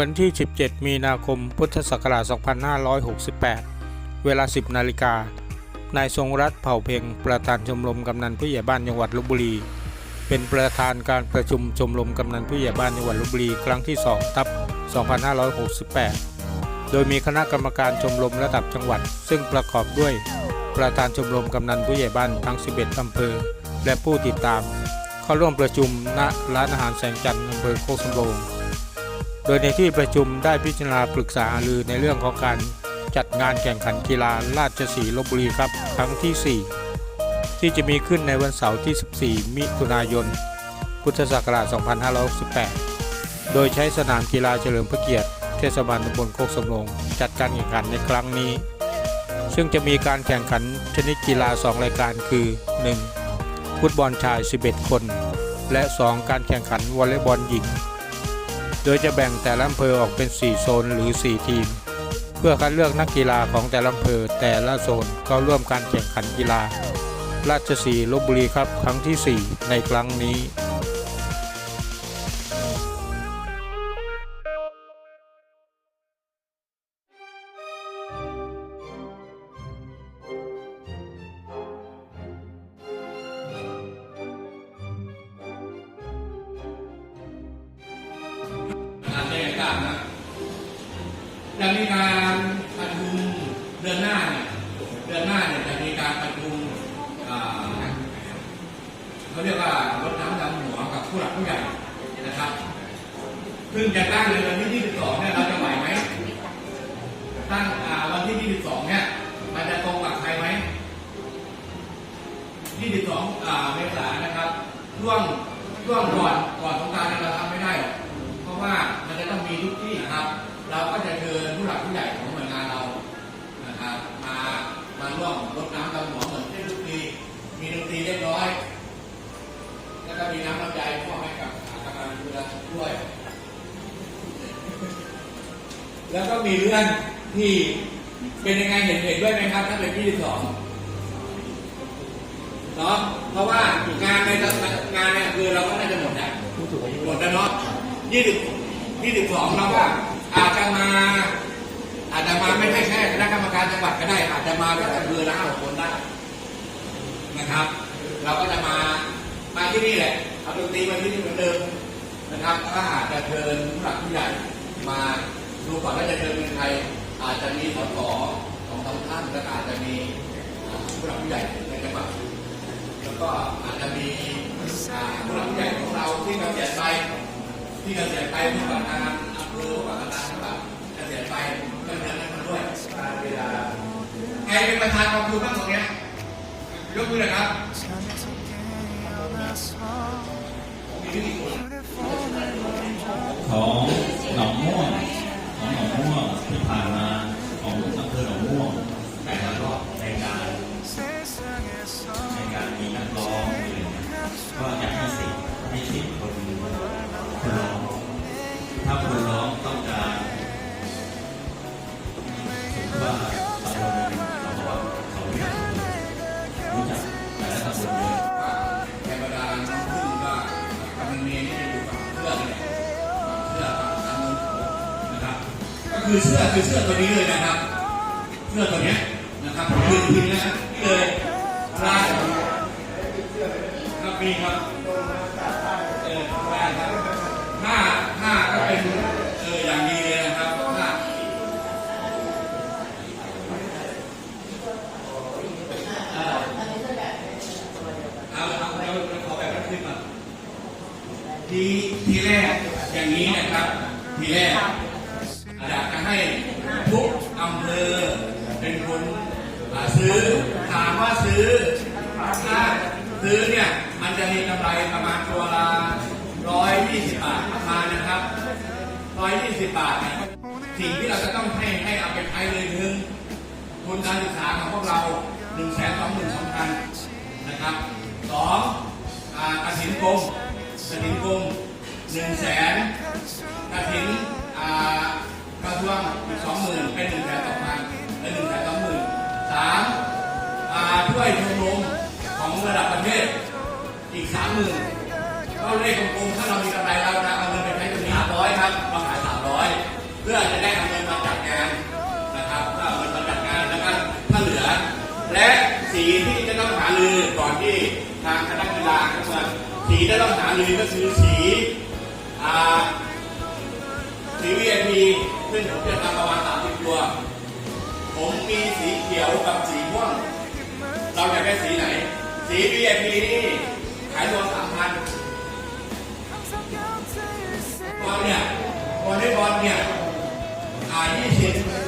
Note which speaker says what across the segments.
Speaker 1: วันที่ 17 มีนาคม พุทธศักราช 2568 เวลา 10 นาฬิกา นายทรงรัตน์เผ่าเพ็ง ประธานชมรมกำนันผู้ใหญ่บ้านจังหวัดลบบุรี เป็นประธานการประชุมชมรมกำนันผู้ใหญ่บ้านจังหวัดลบบุรี ครั้งที่ 2 ทับ 2568 โดยมีคณะกรรมการชมรมระดับจังหวัด ซึ่งประกอบด้วย ประธานชมรมกำนันผู้ใหญ่บ้านทั้ง 11 อำเภอ และผู้ติดตาม เข้าร่วมประชุมณร้านอาหารแสงจันทร์อำเภอโคกสำโรงโดยในที่ประชุมได้พิจารณาปรึกษาหรือในเรื่องของการจัดงานแข่งขันกีฬาราชสีลบบุรีครับครั้งที่ 4 ที่จะมีขึ้นในวันเสาร์ที่ 14 มิถุนายน พุทธศักราช 2568 โดยใช้สนามกีฬาเฉลิมพระเกียรติ เทศบาลตำบลโคกสำรงจัดการแข่งขันในครั้งนี้ ซึ่งจะมีการแข่งขันชนิดกีฬา 2 รายการคือ 1. ฟุตบอลชาย 11 คน และ 2. การแข่งขันวอลเลย์บอลหญิง โดยจะแบ่งแต่ละอำเภอออกเป็น 4 โซนหรือ 4 ทีม เพื่อคัดเลือกนักกีฬาของแต่ละอำเภอแต่ละโซนเข้าร่วมการแข่งขันกีฬา ราชสีลบบุรีครับครั้งที่ 4 ในครั้งนี้
Speaker 2: จะมีการประชุมเดือนหน้าเนี่ยเดือนหน้าเนี่ยจะมีการประชุมเขาเรียกว่ารถน้ำดำหัวกับผู้หลักผู้ใหญ่นะครับ ซึ่งจะตั้งในวันที่22 น้ำดำหัวเหมือนที่ทุกทีมีดนตรีเรียบร้อย แล้วก็มีน้ำลำไยมอบให้กับกำลังเรือด้วย แล้วก็มีเรื่องที่เป็นยังไงเห็นเห็นด้วยไหมครับถ้าเป็นที่สองเนาะเพราะว่างานในงานเนี่ยคือเราก็น่าจะหมดแล้วหมดแล้วเนาะยี่สิบยี่สิบสองเราก็อาจจะมา อาจจะมาไม่ใช่แค่คณะกรรมการจังหวัดก็ได้ อาจจะมาก็แต่เรือละห้าหกคนได้นะครับ เราก็จะมามาที่นี่แหละเอาดนตรีมาที่นี่เหมือนเดิมนะครับก็อาจจะเชิญผู้หลักผู้ใหญ่มาดูก่อนว่าจะเชิญเป็นใครอาจจะมีสสสองสามท่านแล้วก็อาจจะมีผู้หลักผู้ใหญ่ในจังหวัดแล้วก็อาจจะมีผู้หลักผู้ใหญ่ของเราที่เกษียณไปที่เกษียณไปผู้ว่าการอำเภอผู้ว่าการจังหวัด สียไปก็เชิญให้มาด้วยเวลาใครเป็นประธานกองทุนบ้างตรงเนี้ยยกมือหน่อยครับมีที่กี่คน
Speaker 3: คือเสื้
Speaker 2: อคือเสื้อตัวนี้เลยนะครับ เสื้อตัวนี้นะครับคือคือนะนี่เลยลายครับมีครับเออได้ครับผ้าผ้าก็เป็นเอออย่างดีเลยนะครับผ้าเอาเอาเอาเอาขอแบบขึ้นมาทีทีแรกอย่างนี้นะครับ ทีแรก อยากจะให้ทุกอำเภอเป็นคนซื้อถามว่าซื้อถ้าซื้อเนี่ยมันจะมีกำไรประมาณตัวละร้อยยี่สิบบาทประมาณนะครับร้อยยี่สิบบาทเนี่ยสิ่งที่เราจะต้องให้ให้เอาไปใช้เลยหนึ่งทุนการศึกษาของพวกเราหนึ่งแสนสองหมื่นสองพันนะครับสองกระถินกรมกระถินกรมหนึ่งแสนกระถินอ่า กระทรวงอีกสองหมื่นเป็นหนึ่งแสนสองพันเป็นหนึ่งแสนสองหมื่นสามอ่าช่วยชมรมของระดับประเทศอีกสามหมื่นก็เลขกลมๆถ้าเรามีกำไรเราจะเอาเงินไปใช้ตรงนี้สามร้อยครับมาขายสามร้อยเพื่อจะได้เอาเงินมาจัดงานนะครับเพื่อเอาเงินมาจัดงานแล้วก็ถ้าเหลือ และสีที่จะต้องหารือก่อนที่ทางคณะกีฬาจะมาสีที่ต้องหารือก็คือสีอ่าสี VIP ซึ่งผมจะทำประมาณ30ตัว ผมมีสีเขียวกับสีม่วง เราอยากได้สีไหน สี VIP นี่ขายตัวสามพันบอลเนี่ยบอลได้บอลเนี่ยอ่ายี่สิบ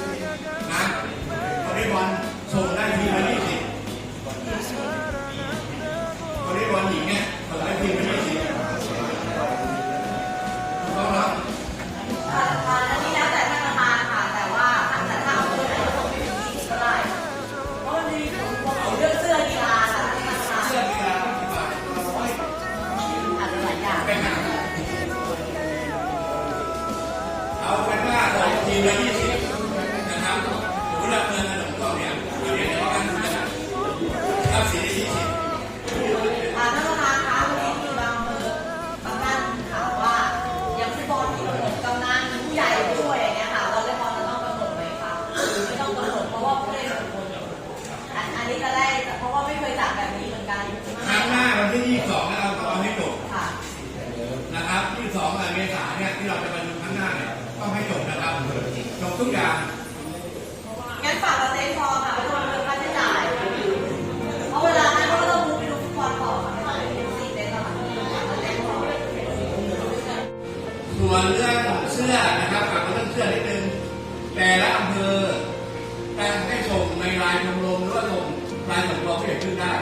Speaker 2: รายสำรองที่เกิดขึ้นได้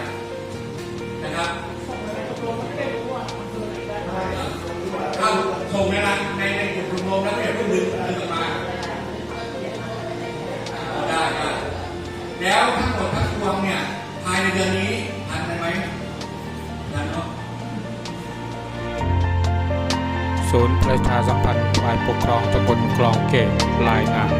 Speaker 2: นะครับเข้าส่งในร้านในในกลุ่มชมรมแล้วก็อย่าเพิ่งดึงดึงออกมาได้ครับแล้วทั้งหมดทั้งปวงเนี่ยภายในเดือนนี้ทันไหมทันเนาะ
Speaker 1: ศูนย์ประชาสัมพันธ์ฝ่ายปกครองตำบลคลองเกตรายงาน